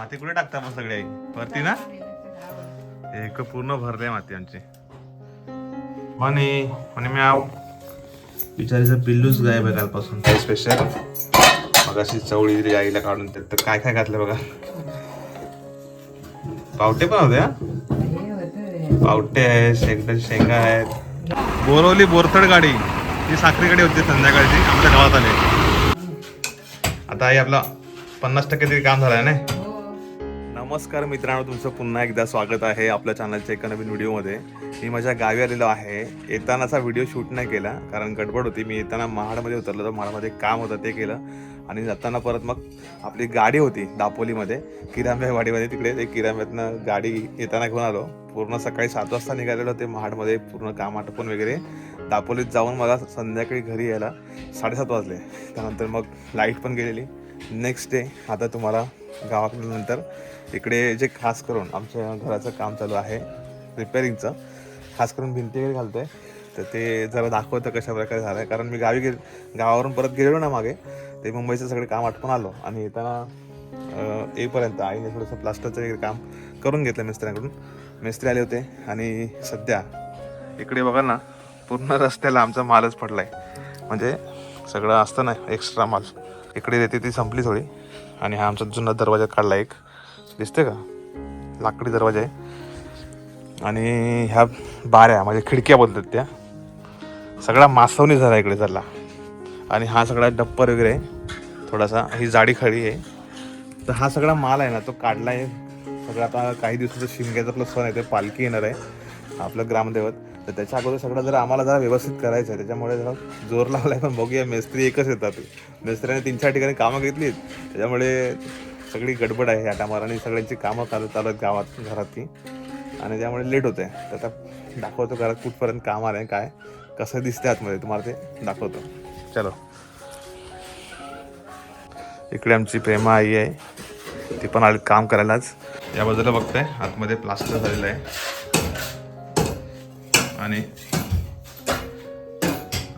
माती कुठे टाकता मग सगळी आई? वरती ना? एक पूर्ण भरले माती आमची. म्हणे म्हणे मी आव बिचारीचं पिल्लूच गायब आहे कालपासून. काही स्पेशल मग अशी चवळी दिली आईला काढून. त्यात तर काय काय घातलं बघा. पावटे पण होते हा? पावटे आहे शेंगदाची शेंगा आहेत. बोरवली बोरथड गाडी. ती साखरेकडे होती संध्याकाळची. आमच्या गावात आले. आता आई आपला पन्नास टक्के तरी काम झालंय ना नमस्कार मित्रांनो तुमचं पुन्हा एकदा स्वागत आहे आपल्या चॅनलच्या एका नवीन व्हिडिओमध्ये. मी माझ्या गावी आलेलो आहे. येतानाचा व्हिडिओ शूट नाही केला कारण गडबड होती. मी येताना महाडमध्ये उतरलो तर महाडमध्ये काम होतं ते केलं. आणि जाताना परत मग आपली गाडी होती दापोलीमध्ये किरांब्यावाडीमध्ये तिकडे ते किरांब्यातनं गाडी येताना घेऊन आलो. पूर्ण सकाळी सात वाजता निघालेलो ते महाडमध्ये. पूर्ण काम आटपून वगैरे दापोलीत जाऊन मला संध्याकाळी घरी यायला साडेसात वाजले. त्यानंतर मग लाइट पण गेलेली. नेक्स्ट डे आता तुम्हाला गावाकडल्यानंतर इकडे जे खास करून आमच्या घराचं काम चालू आहे रिपेअरिंगचं खास करून भिंती वगैरे घालतोय. तर ते जरा दाखवतं कशा प्रकारे झालं आहे कारण मी गावी गे गावावरून परत गेलेलो ना मागे ते मुंबईचं सगळे काम आटपून आलो. आणि येताना येईपर्यंत आईने थोडंसं प्लास्टरचं वगैरे काम करून घेतलं मिस्त्र्यांकडून. मिस्त्री आले होते आणि सध्या इकडे बघा ना पूर्ण रस्त्याला आमचा मालच पडला आहे म्हणजे सगळं असतं ना एक्स्ट्रा माल. इकडे देते ती संपली थोडी. आणि हा आमचा जुना दरवाजा काढला एक. दिसते का? लाकडी दरवाजा आहे. आणि ह्या बाऱ्या म्हणजे खिडक्या बोलतात त्या. सगळा मासवणी झाला इकडे चालला आणि हा सगळा डप्पर वगैरे थोडासा ही जाडी खडी आहे. तर हा सगळा माल आहे ना तो काढला आहे सगळं आता काही दिवसाचं शिमग्याचा प्लस सण आहे ते पालखी येणार आहे. आपलं ग्रामदैवत. तर त्याच्या अगोदर सगळं जरा आम्हाला जरा व्यवस्थित करायचं आहे. त्याच्यामुळे जरा जोर लावलाय पण बघूया मेस्त्री एकच येतात. मेस्त्र्याने तीन चार ठिकाणी कामं घेतलीत. त्याच्यामुळे सगळी गडबड आहे ह्या टायमाला आणि सगळ्यांची कामं चालू चालू आहेत गावात घरातली. आणि त्यामुळे लेट होते तर आता दाखवतो घरात कुठपर्यंत काम आलं आहे काय कसं दिसते आतमध्ये. तुम्हाला ते दाखवतो. चलो. इकडे आमची प्रेमा आई आहे. ती पण आली काम करायलाच. या बाजूला बघताय आतमध्ये प्लास्टर झालेलं आहे. आणि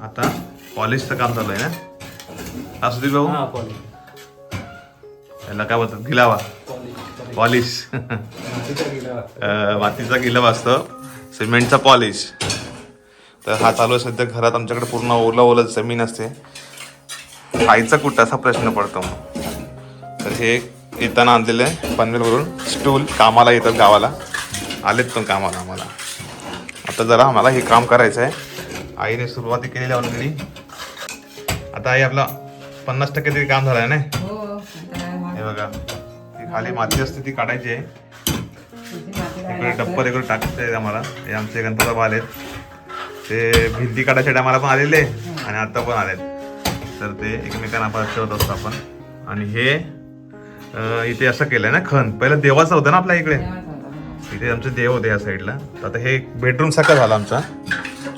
आता पॉलिशचं काम चालू आहे ना? असू दे भाऊ? ह्याला काय बोलतात? गिलावा. पॉलिश. मातीचा गिलावा असतो. सिमेंटचा पॉलिश. तर हा चालू आहे सध्या घरात. आमच्याकडे पूर्ण ओलं ओलं जमीन असते. खायचा कुठं असा प्रश्न पडतो मग. तर हे येताना आणलेलं आहे पनवेलवरून. स्टूल कामाला येतात गावाला. आलेत पण कामाला आम्हाला. आता जरा आम्हाला हे काम करायचं आहे आईने सुरुवाती केलेली ऑलरेडी. आता आई आपला पन्नास टक्के तरी काम झालं आहे ना? बघा. ती खाली माती असते ती काढायची आहे. इकडे डप्पर इकडे टाकते आम्हाला. हे आमचे गणपती आलेत. ते भिंती काढायच्या टायमाला पण आलेले आणि आता पण आलेत. तर ते एकमेकांना आपण ठेवत असतो आपण. आणि हे इथे असं केलंय ना खण. पहिलं देवाचं होतं ना आपल्या इकडे? इथे आमचे देव होते या साईडला. तर आता हे एक बेडरूम सारखा झाला आमचा.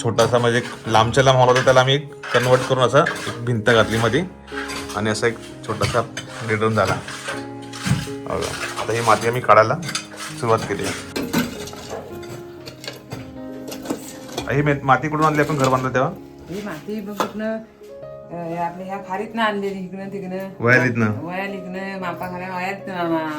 छोटासा म्हणजे एक लांबच्या लांब हॉल होता त्याला आम्ही कन्वर्ट करून असं एक भिंत घातली मध्ये आणि असा एक छोटासा बेडरूम झाला. बघा. आता ही माती आम्ही काढायला सुरुवात केली. आहे ही मे- माती कुठून आणली आपण घर बांधलं तेव्हा? ही माती कुठनं आपल्या ह्या खारीतनं आणलेली इकडनं तिकडनं. वयालीतनं? वयालीतनं मापाखाल्या वयात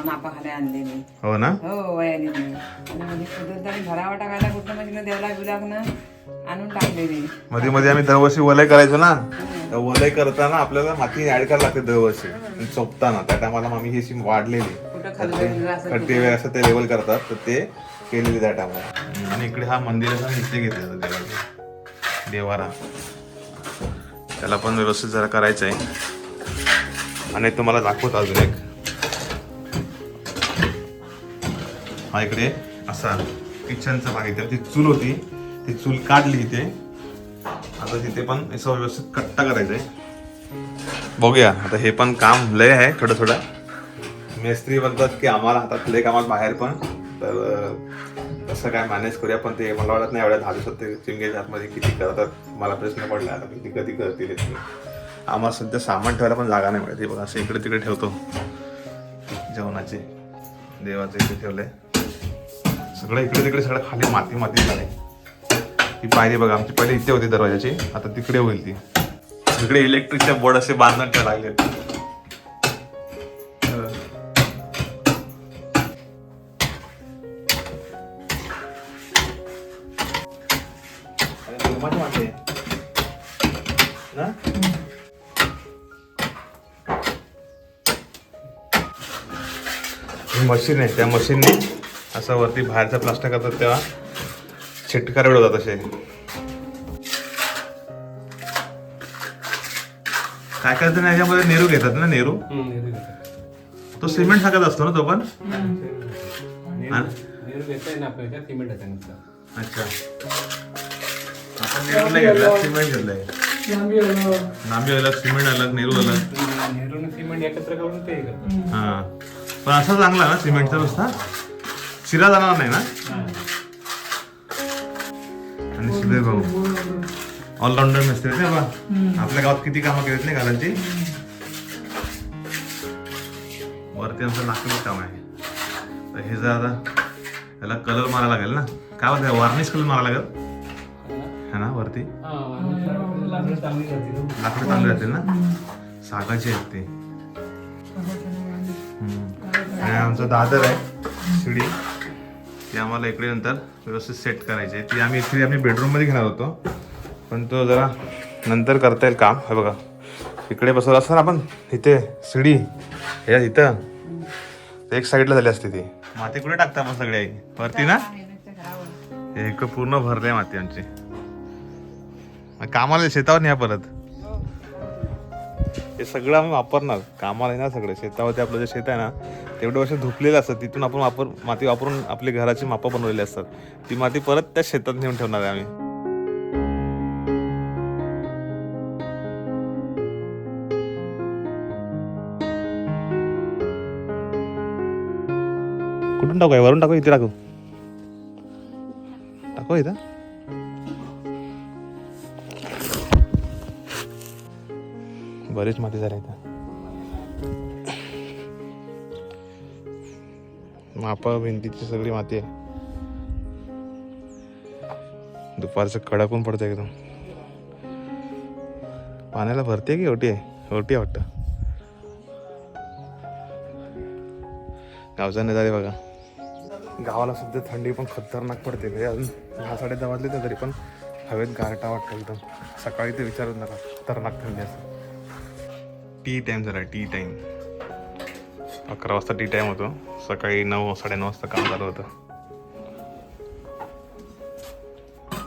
मापाखाल्या आणलेली. हो ना? हो वयालीतनं. आणि म्हणजे कुठं भरावा टाकायला कुठं म्हणजे देवला बिवलाकनं आणून टाकलेली. मध्ये मध्ये आम्ही दरवर्षी वलय करायचो ना. तर वलय करताना आपल्याला माती ऍड करायला लागते दरवर्षी. आणि चोपताना त्या टायमाला आम्ही ही अशी वाढलेली. खड्डे वगैरे असं ते लेवल करतात. तर ते केलेले त्या टायमाला. आणि इकडे हा मंदिराचा इथे घेतलेला देवाचा देवारा. त्याला पण व्यवस्थित जरा करायचं आहे आणि तुम्हाला दाखवतो अजून एक. हा इकडे असा किचनचा भाग इथे ती चूल होती. ती चूल काढली इथे. आता तिथे पण असं व्यवस्थित कट्टा करायचा आहे बघूया आता हे पण काम लय आहे थोडं थोडं मेस्त्री म्हणतात की आम्हाला हातात लय कामात बाहेर पण. तर कसं काय मॅनेज करूया पण ते मला वाटत नाही एवढ्या दहा दिवसात ते चिंगेच्या आतमध्ये किती करतात मला प्रश्न पडला आता किती कधी करतील. आम्हाला सध्या सामान ठेवायला पण जागा नाही मिळते बघा असं इकडे तिकडे ठेवतो. जेवणाचे देवाचे इथे ठेवलंय. सगळं इकडे तिकडे सगळं खाली माती माती झाले ही पायरी बघा आमची पहिले इथे होती दरवाजाची. आता तिकडे होईल ती. तिकडे इलेक्ट्रिकच्या बोर्ड असे बांधून ठेवले मशीन आहे त्या मशीनने असं वरती बाहेरचा प्लास्टर करतात तेव्हा. चिटकार होतात असे काय करतात ना याच्यामध्ये नेहरू घेतात ना नेहरू? तो सिमेंट सारखाच असतो ना तो पण? अच्छा आपण नेहरू नाही घेतला सिमेंट घेतलंय नांबी अलग सिमेंट अलग नेहरू अलग सिमेंट एकत्र करून ते करतात. हा. पण असा चांगला ना सिमेंटचा रस्ता शिरा जाणार नाही ना? आणि सुधीर भाऊ. ऑलराऊंडर मिस्त्री आहेत ना बा. आपल्या गावात किती कामं केलीत नाही घरांची? वरती आमचं लाकडी काम आहे. तर हे जर आता त्याला कलर मारायला लागेल ना. काय होतं वार्निश कलर मारायला लागेल? है ना वरती? हा, लाकडं चांगली राहतील ना. सागाची आहेत ते. आणि आमचं दादर आहे शिडी. ती आम्हाला इकडे नंतर व्यवस्थित सेट करायची. आहे ती आम्ही इथे आम्ही बेडरूममध्ये घेणार होतो. पण तो जरा नंतर करता येईल काम. हे बघा. इकडे बसवलं असतं ना आपण? इथे शिडी. हे इथं. एक साईडला झाली असते ती. माती कुठे टाकता आपण सगळे? आई वरती ना? एक पूर्ण भरले माती आमची. कामाला शेतावर न्या परत. हे सगळं आम्ही वापरणार. कामाला येणार सगळं. शेतावरती आपलं जे शेत आहे ना तेवढे वर्ष धुपलेलं असतं तिथून आपण वापर माती वापरून आपली घराची मापं बनवलेली असतात. ती माती परत त्या शेतात नेऊन ठेवणार आहे आम्ही. कुठून टाकू वरून टाकू इथे टाकू? टाकू इथं? बरीच माती झाली इथं. मापा भिंतीची सगळी माती आहे. दुपारचं कडक ऊन पडतं एकदम. पाण्याला भरते की ओटी आहे? ओटी वाटतं. गावचा नजारे बघा. गावाला सध्या थंडी पण खतरनाक पडते म्हणजे अजून. दहा साडे दहा वाजले ना तरी पण हवेत गारटा वाटतं एकदम. सकाळी ते विचारून नका खतरनाक थंडी असते. टी टाइम झाला टी टाइम अकरा वाजता टी टाईम होतो. सकाळी नऊ साडेनऊ वाजता काम झालं होतं.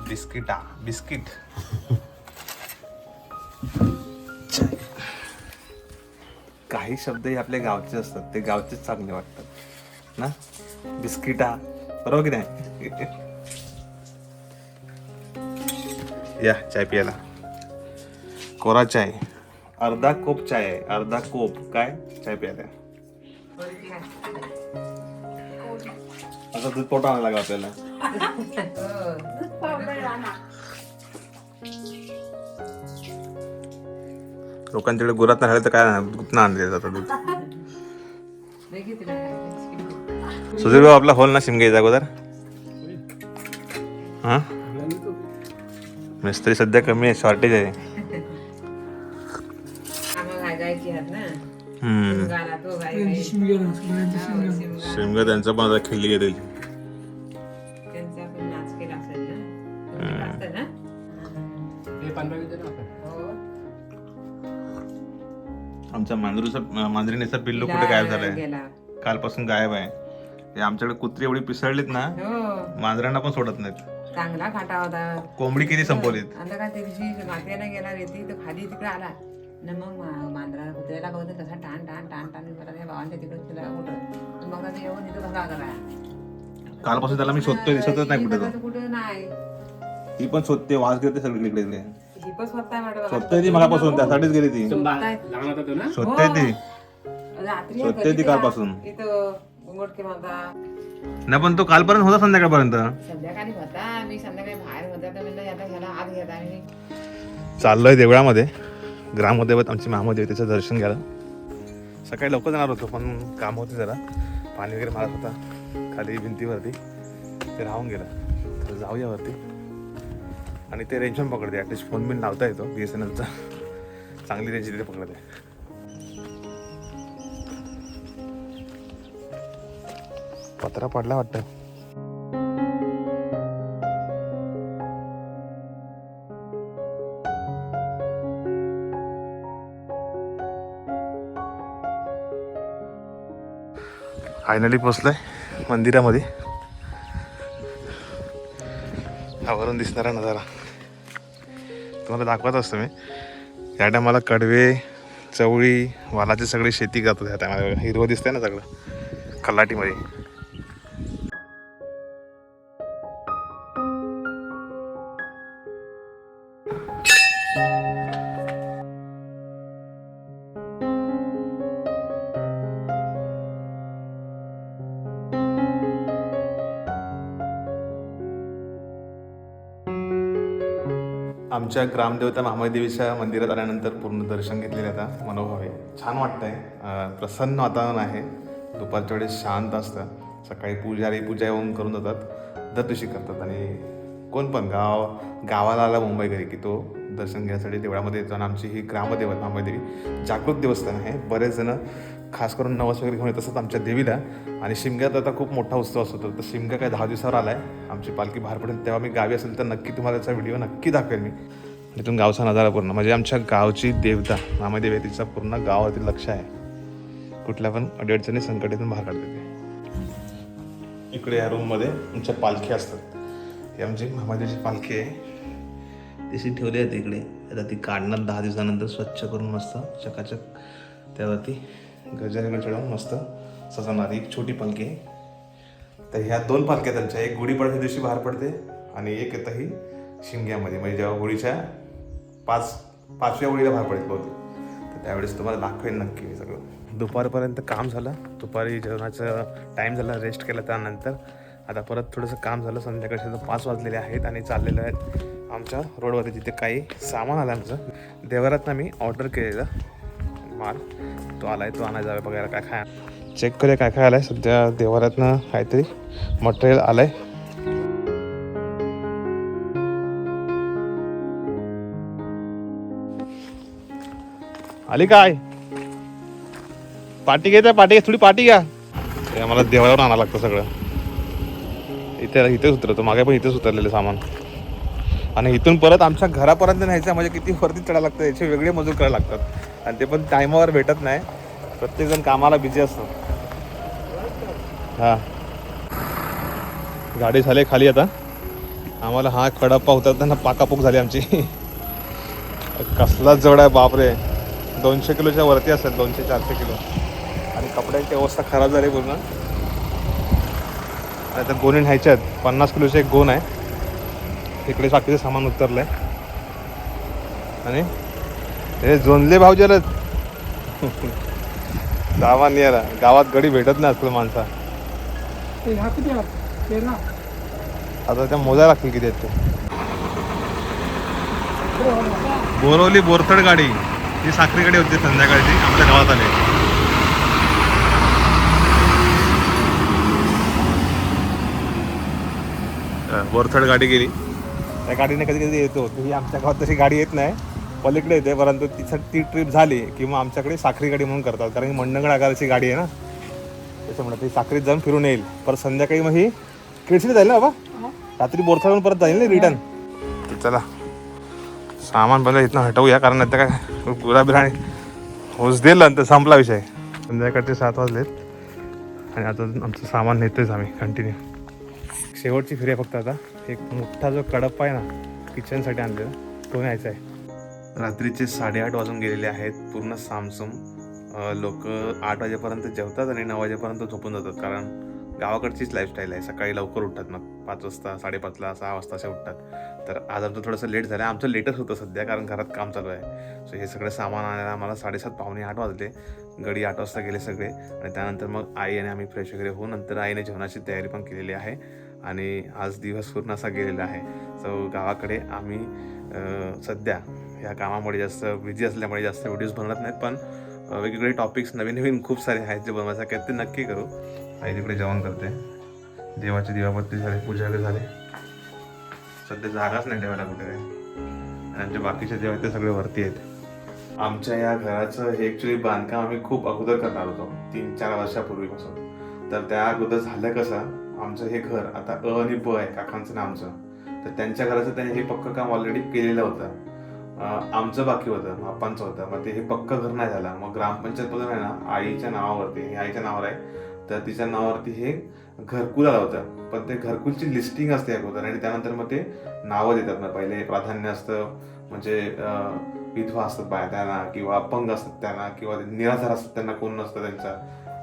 बिस्किटा बिस्किट. काही शब्द हे आपल्या गावचे असतात. ते गावचेच चांगले वाटतात. ना? बिस्किटा. बरोबर की नाही? या चाय पियाला कोरा चाय. अर्धा कोप चाय आहे. अर्धा कोप. काय? चाय प्यायला. आता दूध पोट आणायला लागला आपल्याला. लोकांच्याकडे गुरात नाही राहिलं तर काय नाही आणले जातं दूध. सुधीर भाऊ आपला होल ना शिमगेचा अगोदर. हां? मिस्त्री सध्या कमी आहे शॉर्टेज आहे ना. हम्म. गाला तो. हो, शिमगा. त्यांचं पण आता त्यांचा ते आपण हो आमच्या मांजरूचा मांजरीनेचा पिल्लू कुठे गायब झालाय? गेला. कालपासून गायब आहे. हे आमच्याकडे कुत्री एवढी पिसळलीत ना हो. मांजरांना पण सोडत नाहीत. चांगला काटा होता. कोंबडी किती संपवलीत? आता काय त्या दिवशी माथ्याला गेला रेती तो खाली तिकडे आला. न मग मा- मांजरा कुत्र्याला बघत तसा टाण टाण टाण टाण मला त्या भावांच्या तिकडे तुला कुठं मग आता येऊन इथं बघा करा कालपासून त्याला मी शोधतोय दिसतच नाही कुठे नाही. ती पण शोधते वास घेते सगळीकडे इकडे. ही पण स्वतः वाटत शोधते ती मगापासून त्यासाठीच गेली ती. तो बा- लहान होता तो ना? शोधते ती. रात्री शोधते ती कालपासून. इथं नाही पण तो कालपर्यंत होता संध्याकाळपर्यंत? संध्याकाळी होता मी संध्याकाळी बाहेर होता तर म्हणलं आता ह्याला आत घेता आणि चाललोय देवळामध्ये. ग्रामदैवत आमची महामदेव त्याचं दर्शन घ्यायला. सकाळी लवकर जाणार होतो पण काम होते जरा. पाणी वगैरे मारत होता खाली भिंतीवरती. ते राहून गेलं. तर जाऊया वरती. आणि ते रेंज पण पकडते ॲटलिस्ट फोन बिन लावता येतो बी एस एन एलचा चांगली रेंज तिथे पकडते. पत्रा पडला वाटतं. फायनली पोचलोय मंदिरामध्ये. आवरून दिसणारा नजारा. तुम्हाला दाखवत असतो मी. या टायमाला कडवे चवळी वालाची सगळी शेती करतात ह्या टायमाला. हिरवं दिसतंय ना सगळं. खल्लाटीमध्ये. आमच्या ग्रामदेवता महादेवीच्या मंदिरात आल्यानंतर पूर्ण दर्शन घेतलेले आता. मनोभाव. आहे छान वाटतंय. आहे प्रसन्न वातावरण आहे. दुपारच्या वेळेस शांत असतं. सकाळी पूजारी पूजा येऊन करून जातात. दर दिवशी करतात. आणि कोण पण गाव गावाला आला मुंबई घरी की तो दर्शन घेण्यासाठी देवळामध्ये येतो. आणि आमची ही ग्रामदेवत महादेवी जागृत देवस्थान आहे. बरेच जण खास करून नवस वगैरे घेऊन येत असतात आमच्या देवीला. आणि शिमग्यात आता खूप मोठा उत्सव असतो. तर शिमगा काय दहा दिवसावर आला आहे आमची पालखी बाहेर पडेल तेव्हा मी गावी असेल तर नक्की तुम्हाला त्याचा व्हिडिओ नक्की दाखवेल मी. इथून गावचा नजारा पूर्ण. म्हणजे आमच्या गावची देवता मामादेवी आहे तिचा पूर्ण गावातील लक्ष आहे. कुठल्या पण अडचणी संकटातून बाहेर काढते ते. इकडे या रूममध्ये आमच्या पालखी असतात. ही आमची मामादेवीची पालखी आहे. तशी ठेवली आहे इकडे. आता ती काढणार दहा दिवसानंतर स्वच्छ करून मस्त चकाचक त्यावरती गजारीला चढवून मस्त सजवणार एक छोटी पालखी आहे तर ह्या दोन पालख्या त्यांच्या एक गुढीपाडव्या दिवशी बाहेर पडते आणि एक येतं ही शिमग्यामध्ये. म्हणजे जेव्हा गुढीच्या पाच पाचव्या गुढीला बाहेर पडत होते. तर त्यावेळेस तुम्हाला दाखवेन नक्की मी सगळं. दुपारपर्यंत काम झालं. दुपारी जेवणाचं टाईम झाला रेस्ट केला त्यानंतर. आता परत थोडंसं काम झालं. संध्याकाळचे पाच वाजलेले आहेत आणि चाललेलं आहेत आमच्या रोडवरती. तिथे काही सामान आलं आमचं. देवारातनं मी ऑर्डर केलेलं माल. तो आलाय तो आणायला जावे बघायला काय खाय चेक करूया काय काय आलाय सध्या देवारातनं काहीतरी मटेरियल आलंय. आली काय? पार्टी घ्यायचं पार्टी घ्या थोडी पार्टी घ्या. हे आम्हाला देवावर आणावं लागतं सगळं. इथे इथेच उतरतो मागे पण इथेच उतरलेलं सामान. आणि इथून परत आमच्या घरापर्यंत न्यायचं म्हणजे किती वरती चढायला लागतं याचे वेगळे मजूर करायला लागतात. आणि ते पण टायमावर भेटत नाही. प्रत्येकजण कामाला बिझी असतो. हां. गाडी झाली खाली आता. आम्हाला हा कडप्पा उतरताना पाकापूक झाली आमची. कसला जड आहे बापरे. दोनशे किलोच्या वरती असेल दोनशे चारशे किलो. आणि कपड्यांची अवस्था खराब झाली पूर्ण. आता गोणी न्यायच्या आहेत. पन्नास किलोचे एक गोण आहे. इकडे बाकीचं सामान उतरलंय. आणि हे जोंधले भाव जलत सामान याला गावात गडी भेटत नाही आजकाल माणसा. आता त्या मोजा लागतील किती आहेत ते. बोरवली बोरथड गाडी. ही साखरीकडे होती संध्याकाळची. आमच्या गावात आले. बोरथड गाडी गेली. त्या गाडीने कधी कधी येतो. ही आमच्या गावात तशी गाडी येत नाही. पलीकडे येते परंतु तिचं ती ट्रिप झाली की मग आमच्याकडे साखरी गाडी म्हणून करतात. कारण ही मंडणगड आकाराची गाडी आहे ना. त्याच्यामुळे ती साखरीत जाऊन फिरून येईल. परत संध्याकाळी मग ही किडसीला जाईल ना बाबा? रात्री बोरथडून परत जाईल ना रिटर्न चला. सामान पहिलं इथनं हटवूया कारण आता काय गुलाबी होस देईल नंतर संपला विषय. संध्याकाळचे सात वाजलेत. आणि आता आमचं सामान नेतोयच आम्ही कंटिन्यू शेवटची फिरी आहे फक्त आता. एक मोठा जो कडप आहे ना किचनसाठी आणलेला तो न्यायचा आहे. रात्रीचे साडेआठ वाजून गेलेले आहेत. पूर्ण सामसूम. लोक आठ वाजेपर्यंत जेवतात आणि नऊ वाजेपर्यंत झोपून जातात. कारण गावाकडचीच लाईफस्टाईल आहे. सकाळी लवकर उठतात मग. पाच वाजता साडेपाचला सहा वाजता असे उठतात. तर आज आमचं थोडंसं लेट झालं आमचं लेटच होतं सध्या कारण घरात काम चालू आहे. सो हे सगळं सामान आणायला आम्हाला साडेसात पावणे आठ वाजले. गडी आठ वाजता गेले सगळे. आणि त्यानंतर मग आई आणि आम्ही फ्रेश वगैरे होऊन नंतर आईने जेवणाची तयारी पण केलेली आहे. आणि आज दिवस पूर्ण असा गेलेला आहे. सो गावाकडे आम्ही सध्या ह्या कामामुळे जास्त बिझी असल्यामुळे जास्त व्हिडिओज बनवत नाहीत पण वेगवेगळे टॉपिक्स नवीन नवीन खूप सारे आहेत जे बनवायचे आहेत ते नक्की करू. आई तिकडे जेवण करते. देवाची दिवाबत्ती झाली पूजा वगैरे झाली. सध्या जागाच नाही ठेवायला कुठे. काय आणि आमचे बाकीचे देव आहेत ते सगळे वरती आहेत. आमच्या या घराचं हे ॲक्च्युली बांधकाम आम्ही खूप अगोदर करणार होतो तीन चार वर्षापूर्वीपासून. तर त्या अगोदर झालं कसं आमचं हे घर आता अ आणि ब आहे काकांचं ना आमचं. तर त्यांच्या घराचं त्यांनी हे पक्क काम ऑलरेडी केलेलं होतं. आमचं बाकी होतं आप्पांचं होतं. मग ते हे पक्क घर नाही झालं. मग ग्रामपंचायत मधून आहे ना आईच्या नावावरती हे आईच्या नावावर आहे. तर तिच्या नावावरती हे घरकुल आलं होतं. पण ते घरकुलची लिस्टिंग असते अगोदर आणि त्यानंतर मग ते नावं देतात. ना पहिले प्राधान्य असतं म्हणजे विधवा असतात बाया त्यांना किंवा अपंग असतात त्यांना किंवा निराधार असतात त्यांना कोण नसतं त्यांचा.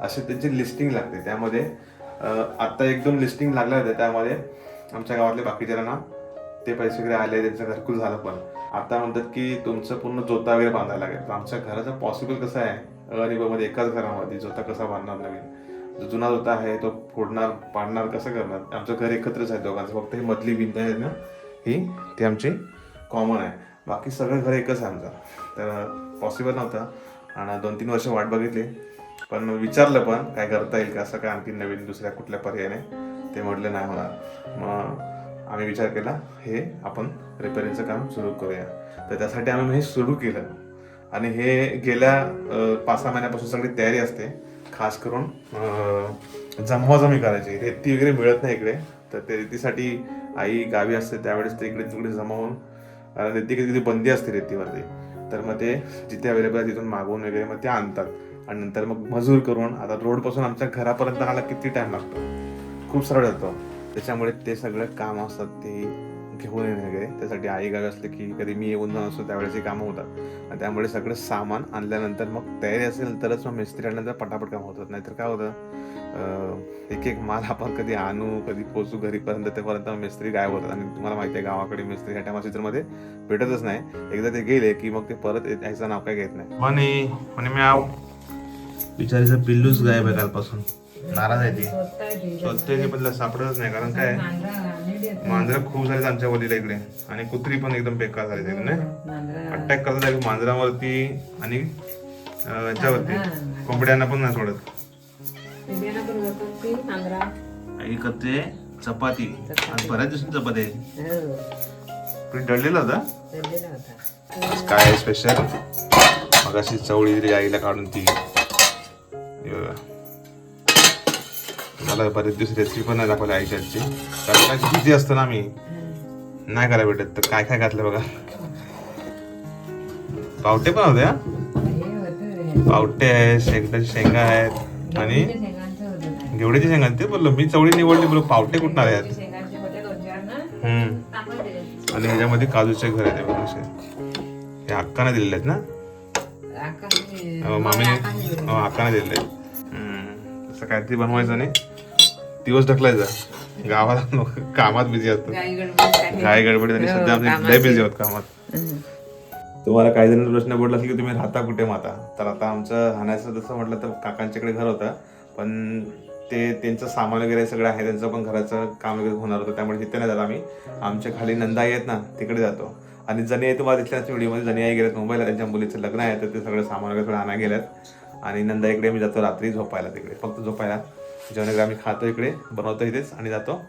असे त्यांची लिस्टिंग लागते. त्यामध्ये आत्ता एक एकदम लिस्टिंग लागल्या होत्या त्यामध्ये. आमच्या गावातले बाकीच्यांना ते पैसे वगैरे आले त्यांचं घरकुल झालं पण. आता म्हणतात की तुमचं पूर्ण जोता वगैरे बांधायला लागेल. तर आमच्या घराचं पॉसिबल कसं आहे? अ एकाच घरामध्ये जोता कसा बांधणार नवीन? जो जुना जोता आहे तो फोडणार पाडणार कसं करणार? आमचं घर एकत्रच आहे दोघांचं. फक्त ही मधली भिंत आहे ना ही ती आमची कॉमन आहे. बाकी सगळं घर एकच आहे आमचं. तर पॉसिबल नव्हतं. आणि दोन तीन वर्ष वाट बघितली. पण विचारलं पण काय करता येईल का? असं काय आणखी नवीन दुसऱ्या कुठल्या पर्यायाने? ते म्हटलं नाही होणार. मग आम्ही विचार केला हे आपण रिपेरिंगचं काम सुरू करूया. तर त्यासाठी आम्ही हे सुरू केलं. आणि हे गेल्या पाच सहा महिन्यापासून सगळी तयारी असते. खास करून जमवाजमी करायची. रेती वगैरे मिळत नाही इकडे. तर ते रेतीसाठी आई गावी असते त्यावेळेस ते इकडे तिकडे जमावून रेती कधी कधी बंदी असते रेतीवरती. तर मग ते जिथे अवेलेबल आहे तिथून मागवून वगैरे मग ते आणतात. आणि नंतर मग मजूर करून आता रोडपासून आमच्या घरापर्यंत आला किती टाइम लागतो? खूप सरळ जातो. त्याच्यामुळे ते सगळं काम असतात ते घेऊन येणे वगैरे. त्यासाठी आई गावी असले की कधी मी येऊन जाऊन असतो त्यावेळेस कामं होतात. आणि त्यामुळे सगळं सामान आणल्यानंतर मग तयारी असेल तरच मग मिस्त्री आणल्यानंतर पटापट काम होतात. नाहीतर काय होतं एक एक माल आपण कधी आणू कधी पोचू घरीपर्यंत तेपर्यंत मग मिस्त्री गायब होतात. आणि तुम्हाला माहिती आहे गावाकडे मिस्त्री ह्या टायमा सीझनमध्ये भेटतच नाही. एकदा ते गेले की मग ते परत येत- यायचं नाव काय घेत नाही. म्हणे म्हणे मी आव बिचारीचं पिल्लूच गायब आहे कालपासून. नाराज आहे ती. स्वतः बदला सापडतच नाही कारण काय? मांजरं खूप झालीत आमच्या वलीला इकडे. आणि कुत्री पण एकदम बेकार झाली तिकडे अटॅक करतात आहे मांजरावरती आणि याच्यावरती. कोंबड्यांना पण नाही सोडत. आई करते चपाती. आज बऱ्याच दिवसांनी चपाती आहे. तुम्ही डळलेला होता? काय स्पेशल मग अशी चवळी दिली आईला काढून ती. मला बरेच दिवस रेसिपी पण नाही दाखवली आईच्या कारण काय बिझी असतो ना आम्ही नाही करायला भेटत तर काय काय घातलं बघा. पावटे पण होते हा? पावटे आहे शेंगदाच्या शेंगा आहेत आणि घेवड्याची शेंगा ते बोललो. मी चवळी निवडली बोललो पावटे कुठून आले आहेत आणि ह्याच्यामध्ये काजूचे घर आहेत हे बघा असे. हे दिलेले आहेत ना? मामीने हो आहेत हम्म. तसं काहीतरी बनवायचं आणि दिवस ढकलायचा. लोक कामात बिझी असतात. काय गडबडीत आणि सध्या आमचे लय बिझी आहोत कामात. तुम्हाला काही जण प्रश्न पडला असेल की तुम्ही राहता कुठे माता? तर आता आमचं राहण्याचं जसं म्हटलं तर काकांच्याकडे घर होतं. पण ते त्यांचं सामान वगैरे सगळं आहे. त्यांचं पण घराचं काम वगैरे होणार होतं. त्यामुळे तिथे नाही जात आम्ही. आमच्या खाली नंदाई आहेत ना तिकडे जातो. आणि जणी आई तुम्हाला दिसल्या व्हिडिओमध्ये जणी आई गेल्यात मुंबईला त्यांच्या मुलीचं लग्न आहे तर ते सगळं सामान वगैरे थोडं आणा गेल्यात आणि नंदाईकडे मी जातो रात्री झोपायला तिकडे. फक्त झोपायला. जेवण वगैरे आम्ही खातो इकडे बनवतो इथेच आणि जातो.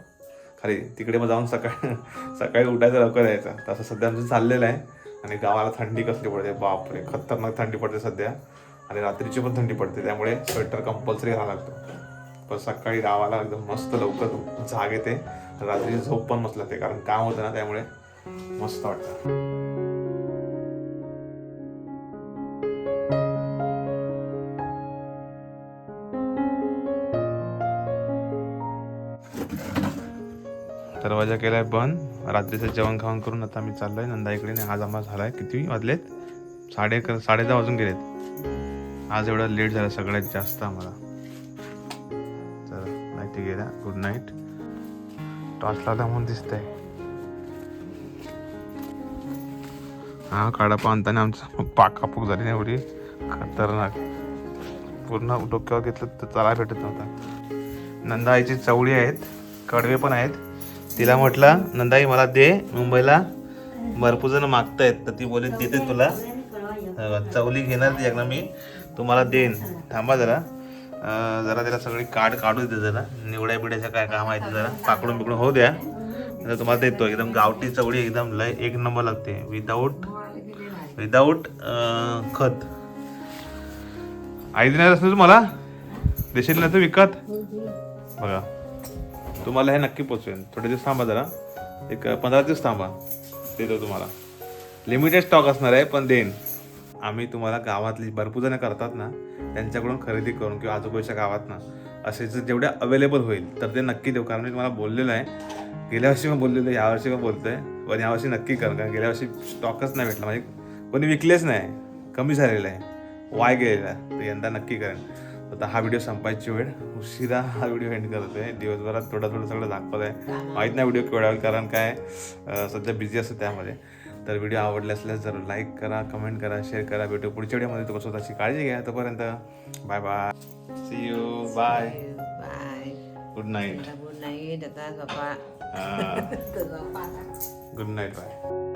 खाली तिकडे मग जाऊन सकाळी सकाळी उठायचं लवकर यायचं. तसं सध्या आमचं चाललेलं आहे. आणि गावाला थंडी कसली पडते बापरे. खतरनाक थंडी पडते सध्या. आणि रात्रीची पण थंडी पडते त्यामुळे स्वेटर कंपल्सरी घालावा लागतो. पण सकाळी गावाला एकदम मस्त लवकर जाग येते. रात्रीची झोप पण मस्त लागते कारण काम होतं ना त्यामुळे. मस्त वाटतं दरवाजा केलाय बंद. रात्रीचं जेवण खावण करून आता आम्ही चाललोय. नंदाईकडे आणि आज आम्हाला झालाय. किती वाजलेत? साडे साडे दहा वाजून गेलेत. आज एवढं लेट झालं सगळ्यात जास्त आम्हाला. तर माहिती गेल्या गुड नाईट टॉर्च लावला म्हणून दिसतंय. हा काढा पाहताना आमचं. पाकापूक झाली ना एवढी. खतरनाक. पूर्ण डोक्यावर घेतलं तर चाला भेटत नव्हता. नंदाईची चवळी आहेत. कडवे पण आहेत. तिला म्हटलं नंदाई मला दे. मुंबईला भरपूर जण मागतायत. तर ती बोलली देते तुला. चवली घेणार ती एकदा मी. तुम्हाला देईन. थांबा जरा. जरा त्याला सगळी काढ काढू दे जरा. निवड्या बिड्याचं काय काम आहे ते जरा. पाकडून बिकडून होऊ द्या. आता तुम्हाला देतो एकदम गावठी चवळी एकदम लय एक नंबर लागते. विदाऊट विदाऊट खत. आई देणार असं तुम्हाला? देशील ना तू विकत? बघा. तुम्हाला हे नक्की पोचवेन. थोडे दिवस थांबा जरा. एक पंधरा दिवस थांबा. देतो तुम्हाला. लिमिटेड स्टॉक असणार आहे पण देईन. आम्ही तुम्हाला गावातली भरपूर जण करतात ना त्यांच्याकडून खरेदी करून किंवा आजूबाजूच्या गावात ना असे जर जेवढ्या अवेलेबल होईल तर ते नक्की देऊ. कारण मी तुम्हाला बोललेलं आहे गेल्या वर्षी पण बोललेलो यावर्षी पण बोलतोय पण यावर्षी नक्की कर कारण गेल्या वर्षी स्टॉकच नाही भेटला. म्हणजे कोणी विकलेच नाही कमी झालेलं आहे वाय गेलेला आहे. तर यंदा नक्की करेन. आता हा व्हिडिओ संपायची वेळ उशिरा हा व्हिडिओ एंड करतो आहे दिवसभरात थोडं थोडं सगळं दाखवत आहे माहीत नाही व्हिडिओ केवढा कारण काय सध्या बिझी असतं त्यामध्ये. तर व्हिडिओ आवडले असल्यास जरूर लाईक करा कमेंट करा शेअर करा. भेटू पुढच्या व्हिडिओमध्ये तुम्ही स्वतःची काळजी घ्या. तोपर्यंत bye bye see you bye bye good night good night आता गुड नाईट बाय